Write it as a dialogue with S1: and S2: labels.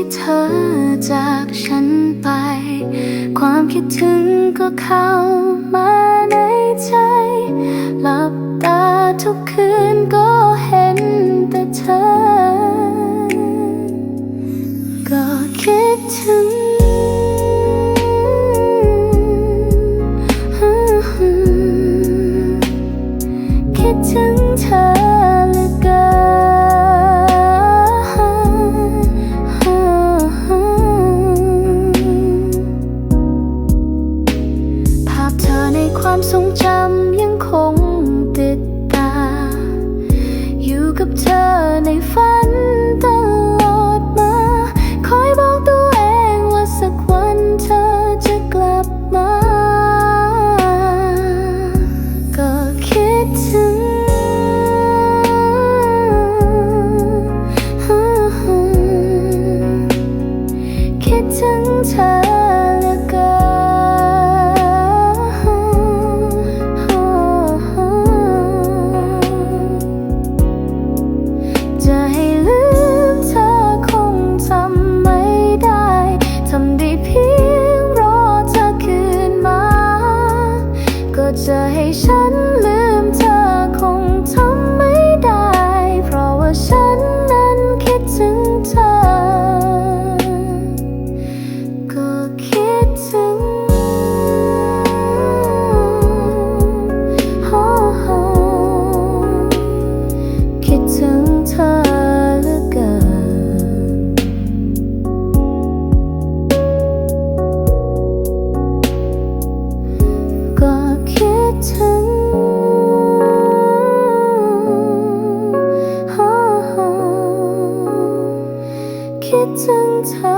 S1: ที่เธอจากฉันไป ความคิดถึงก็เข้ามาในใจ หลับตาทุกคืนก็เห็นแต่เธอ ก็คิดถึงคิดถึงเธอ คิดถึงเธอ คิดถึงเธอ